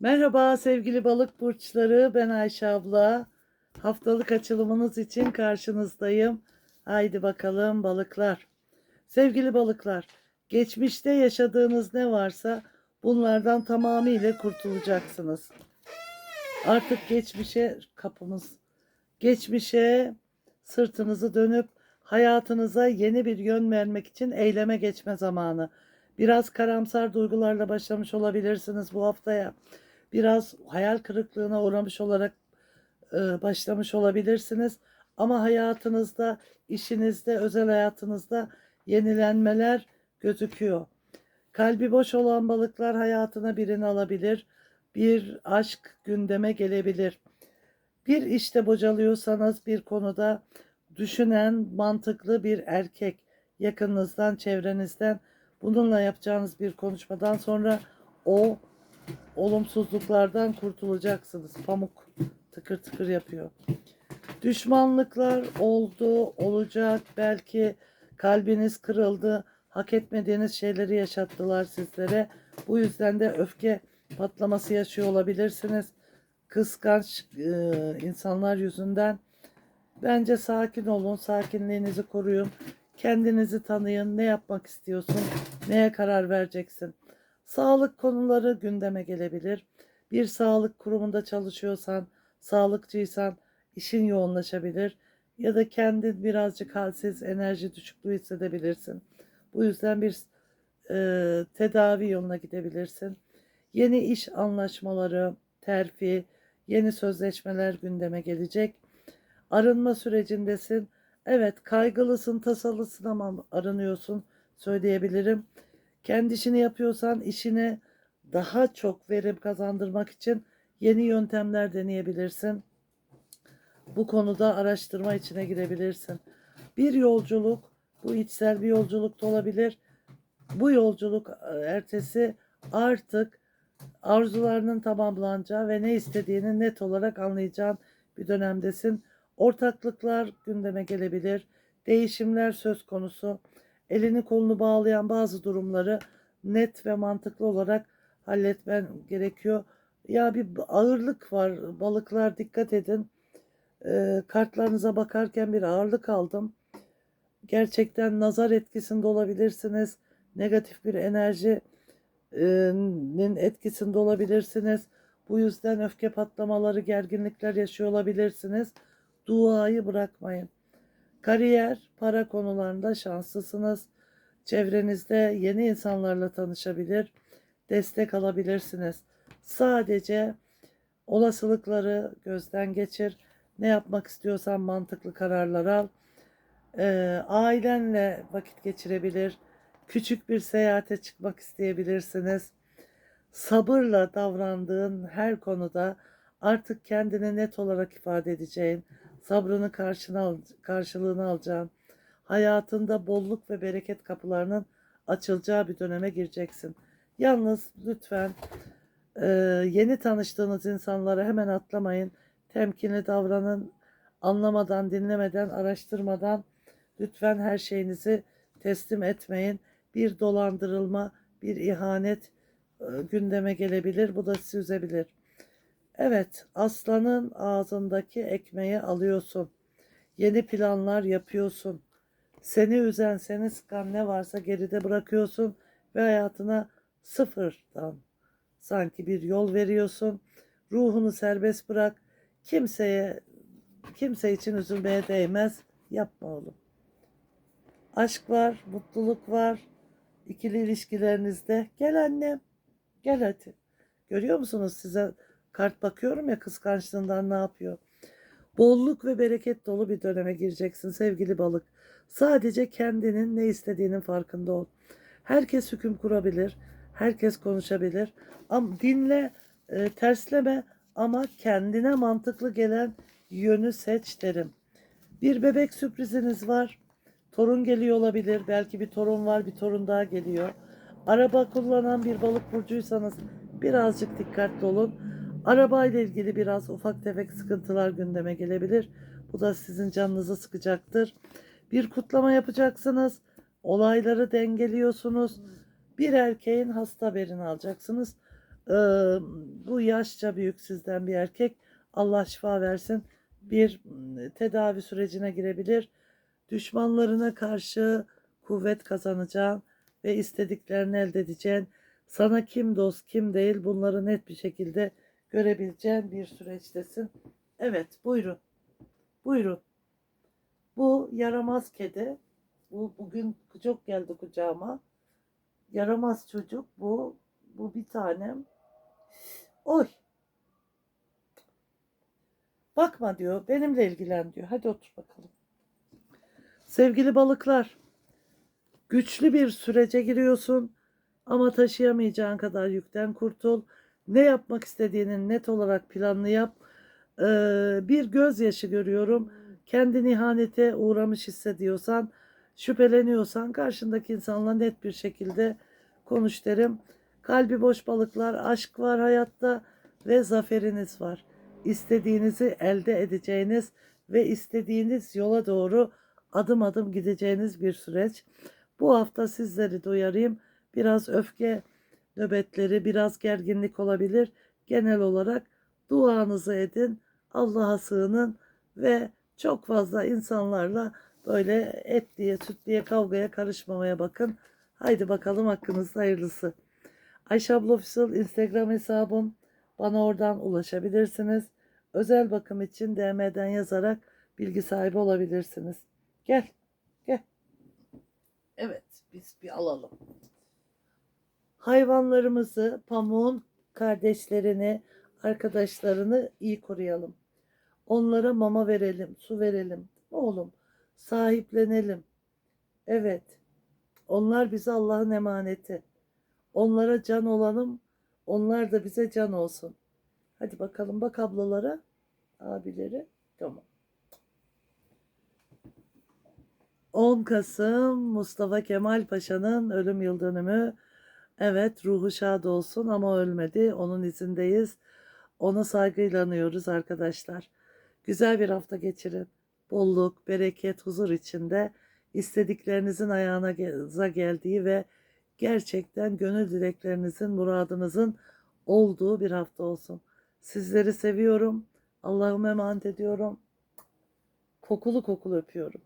Merhaba sevgili balık burçları. Ben Ayşe abla. Haftalık açılımınız için karşınızdayım. Haydi bakalım balıklar. Sevgili balıklar, geçmişte yaşadığınız ne varsa bunlardan tamamıyla kurtulacaksınız. Artık geçmişe kapımız, geçmişe sırtınızı dönüp hayatınıza yeni bir yön vermek için eyleme geçme zamanı. Biraz karamsar duygularla başlamış olabilirsiniz bu haftaya. Biraz hayal kırıklığına uğramış olarak e, başlamış olabilirsiniz. Ama hayatınızda, işinizde, özel hayatınızda yenilenmeler gözüküyor. Kalbi boş olan balıklar hayatına birini alabilir. Bir aşk gündeme gelebilir. Bir işte bocalıyorsanız bir konuda düşünen mantıklı bir erkek yakınınızdan, çevrenizden bununla yapacağınız bir konuşmadan sonra o olumsuzluklardan kurtulacaksınız. Pamuk tıkır tıkır yapıyor. Düşmanlıklar oldu, olacak. Belki kalbiniz kırıldı. Hak etmediğiniz şeyleri yaşattılar sizlere. Bu yüzden de öfke patlaması yaşıyor olabilirsiniz. Kıskanç e, insanlar yüzünden. Bence sakin olun, sakinliğinizi koruyun. Kendinizi tanıyın, ne yapmak istiyorsun, neye karar vereceksin. Sağlık konuları gündeme gelebilir. Bir sağlık kurumunda çalışıyorsan, sağlıkçıysan işin yoğunlaşabilir. Ya da kendin birazcık halsiz, enerji düşüklüğü hissedebilirsin. Bu yüzden bir e, tedavi yoluna gidebilirsin. Yeni iş anlaşmaları, terfi, yeni sözleşmeler gündeme gelecek. Arınma sürecindesin. Evet kaygılısın, tasalısın ama arınıyorsun söyleyebilirim. Kendi işini yapıyorsan işine daha çok verim kazandırmak için yeni yöntemler deneyebilirsin. Bu konuda araştırma içine girebilirsin. Bir yolculuk, bu içsel bir yolculuk da olabilir. Bu yolculuk e, ertesi artık arzularının tamamlanacağı ve ne istediğini net olarak anlayacağın bir dönemdesin. Ortaklıklar gündeme gelebilir. Değişimler söz konusu. Elini kolunu bağlayan bazı durumları net ve mantıklı olarak halletmen gerekiyor. Ya bir ağırlık var. Balıklar dikkat edin. Ee, kartlarınıza bakarken bir ağırlık aldım. Gerçekten nazar etkisinde olabilirsiniz. Negatif bir enerjinin etkisinde olabilirsiniz. Bu yüzden öfke patlamaları, gerginlikler yaşıyor olabilirsiniz. Duayı bırakmayın. Kariyer, para konularında şanslısınız. Çevrenizde yeni insanlarla tanışabilir, destek alabilirsiniz. Sadece olasılıkları gözden geçir. Ne yapmak istiyorsan mantıklı kararlar al. Ee, ailenle vakit geçirebilir. Küçük bir seyahate çıkmak isteyebilirsiniz. Sabırla davrandığın her konuda artık kendini net olarak ifade edeceğin, sabrını karşına karşılığını alacağın, hayatında bolluk ve bereket kapılarının açılacağı bir döneme gireceksin. Yalnız lütfen e, yeni tanıştığınız insanlara hemen atlamayın. Temkinli davranın. Anlamadan, dinlemeden, araştırmadan lütfen her şeyinizi teslim etmeyin. Bir dolandırılma, bir ihanet e, gündeme gelebilir. Bu da sizi üzebilir. Evet, aslanın ağzındaki ekmeği alıyorsun. Yeni planlar yapıyorsun. Seni üzen, seni sıkan ne varsa geride bırakıyorsun ve hayatına sıfırdan sanki bir yol veriyorsun. Ruhunu serbest bırak. Kimseye kimse için üzülmeye değmez. Yapma oğlum. Aşk var, mutluluk var. İkili ilişkilerinizde. Gel annem. Gel hadi. Görüyor musunuz size kart bakıyorum ya kıskançlığından ne yapıyor? Bolluk ve bereket dolu bir döneme gireceksin sevgili balık. Sadece kendinin ne istediğinin farkında ol. Herkes hüküm kurabilir, herkes konuşabilir. Ama dinle, e, tersleme ama kendine mantıklı gelen yönü seç derim. Bir bebek sürpriziniz var. Torun geliyor olabilir. Belki bir torun var, bir torun daha geliyor. Araba kullanan bir balık burcuysanız birazcık dikkatli olun. Araba ile ilgili biraz ufak tefek sıkıntılar gündeme gelebilir. Bu da sizin canınızı sıkacaktır. Bir kutlama yapacaksınız. Olayları dengeliyorsunuz. Bir erkeğin hasta haberini alacaksınız. Ee, bu yaşça büyük sizden bir erkek. Allah şifa versin. Bir tedavi sürecine girebilir. Düşmanlarına karşı kuvvet kazanacaksın ve istediklerini elde edeceksin. Sana kim dost kim değil bunları net bir şekilde görebileceğin bir süreçtesin. Evet buyurun. Buyurun. Bu yaramaz kedi. Bu bugün çok geldi kucağıma. Yaramaz çocuk bu. Bu bir tanem. Oy. Bakma diyor. Benimle ilgilen diyor. Hadi otur bakalım. Sevgili balıklar. Güçlü bir sürece giriyorsun. Ama taşıyamayacağın kadar yükten kurtul. Ne yapmak istediğini net olarak planlı yap. Ee, bir gözyaşı görüyorum. Kendini ihanete uğramış hissediyorsan, şüpheleniyorsan karşındaki insanla net bir şekilde konuş derim. Kalbi boş balıklar, aşk var hayatta ve zaferiniz var. İstediğinizi elde edeceğiniz ve istediğiniz yola doğru adım adım gideceğiniz bir süreç. Bu hafta sizleri de uyarayım. Biraz öfke nöbetleri, biraz gerginlik olabilir. Genel olarak duanızı edin, Allah'a sığının ve çok fazla insanlarla böyle et diye süt diye kavgaya karışmamaya bakın. Haydi bakalım hakkınızda hayırlısı. Ayşe abla Official Instagram hesabım. Bana oradan ulaşabilirsiniz. Özel bakım için DM'den yazarak bilgi sahibi olabilirsiniz. Gel. Gel. Evet biz bir alalım. Hayvanlarımızı, pamuğun kardeşlerini, arkadaşlarını iyi koruyalım. Onlara mama verelim, su verelim. Oğlum, sahiplenelim. Evet. Onlar bize Allah'ın emaneti. Onlara can olalım. Onlar da bize can olsun. Hadi bakalım bak ablalara, abileri. Tamam. 10 Kasım Mustafa Kemal Paşa'nın ölüm yıl dönümü. Evet ruhu şad olsun ama ölmedi. Onun izindeyiz. Ona saygıyla anıyoruz arkadaşlar. Güzel bir hafta geçirin. Bolluk, bereket, huzur içinde istediklerinizin ayağına gel- geldiği ve gerçekten gönül dileklerinizin, muradınızın olduğu bir hafta olsun. Sizleri seviyorum. Allah'ıma emanet ediyorum. Kokulu kokulu öpüyorum.